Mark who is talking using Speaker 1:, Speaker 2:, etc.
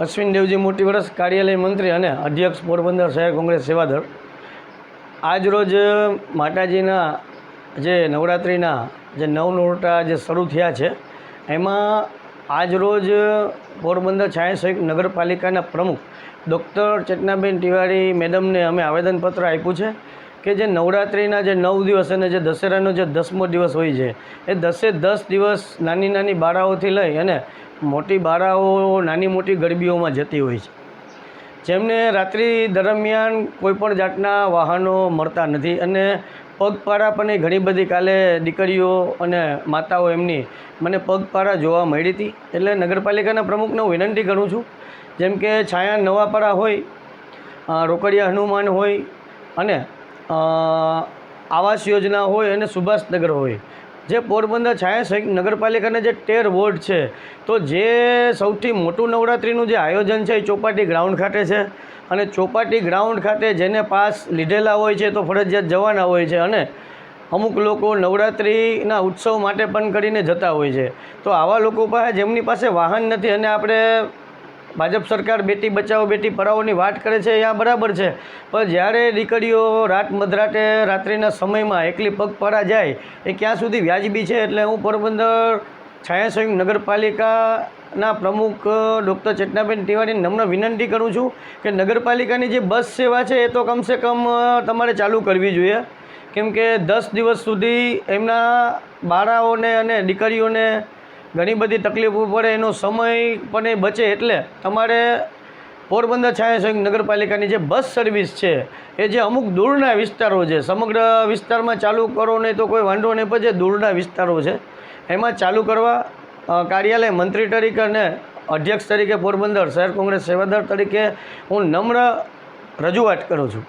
Speaker 1: અશ્વિન દેવજી મોટી વર્ષ કાર્યાલય મંત્રી અને અધ્યક્ષ પોરબંદર શહેર કોંગ્રેસ સેવાદળ. આજરોજ માતાજીના જે નવરાત્રિના જે નવ નોરટા જે શરૂ થયા છે, એમાં આજરોજ પોરબંદર છાયા સહિત નગરપાલિકાના પ્રમુખ ડૉક્ટર ચેતનાબેન તિવારી મેડમને અમે આવેદનપત્ર આપ્યું છે કે જે નવરાત્રિના જે નવ દિવસ અને જે દશેરાનો જે દસમો દિવસ હોય છે, એ દસે દસ દિવસ નાની નાની બાળાઓથી લઈ અને મોટી બાળાઓ નાની મોટી ગરબીઓમાં જતી હોય છે. જેમને રાત્રિ દરમિયાન કોઈપણ જાતના વાહનો મળતા નથી અને પગપાળા પણ ઘણી બધી કાલે દીકરીઓ અને માતાઓ એમની મને પગપાળા જોવા મળી હતી. એટલે નગરપાલિકાના પ્રમુખને હું વિનંતી કરું છું, જેમ કે છાયા નવાપાડા હોય રોકડિયા હનુમાન હોય અને આવાસ યોજના હોય અને સુભાષનગર હોય જે પોરબંદર છાયા સંયુક્ત નગરપાલિકાના જે તેર વોર્ડ છે, તો જે સૌથી મોટું નવરાત્રિનું જે આયોજન છે એ ચોપાટી ગ્રાઉન્ડ ખાતે છે. અને ચોપાટી ગ્રાઉન્ડ ખાતે જેને પાસ લીધેલા હોય છે, તો ફરજિયાત જવાના હોય છે અને અમુક લોકો નવરાત્રિના ઉત્સવ માટે પણ કરીને જતા હોય છે. તો આવા લોકો પાસે જેમની પાસે વાહન નથી અને આપણે ભાજપ સરકાર બેટી બચાવો, બેટી પઢાઓની વાત કરે છે, એ આ બરાબર છે. પણ જ્યારે દીકરીઓ રાત મધરાતે, રાત્રિના સમયમાં એકલી પગપરા જાય, એ ક્યાં સુધી વ્યાજબી છે? એટલે હું પોરબંદર છાયા સંયુક્ત નગરપાલિકાના પ્રમુખ, ડૉક્ટર ચેતનાબેન તિવારીને નમ્ર વિનંતી કરું છું કે નગરપાલિકાની જે બસ સેવા છે, એ તો કમસે કમ તમારે ચાલુ કરવી જોઈએ. કેમ કે દસ દિવસ સુધી એમના બાળાઓને અને દીકરીઓને ઘણી બધી તકલીફો પડે, એનો સમય પણ એ બચે એટલે તમારે પોરબંદર છાયા સંઘ નગરપાલિકાની જે બસ સર્વિસ છે, એ જે અમુક દૂરના વિસ્તારો છે, સમગ્ર વિસ્તારમાં ચાલુ કરો નહીં તો કોઈ વાંધો નહીં, પણ જે દૂરના વિસ્તારો છે, એમાં ચાલુ કરવા કાર્યાલય મંત્રી તરીકે અને અધ્યક્ષ તરીકે પોરબંદર શહેર કોંગ્રેસ સેવાદાર તરીકે હું નમ્ર રજૂઆત કરું છું.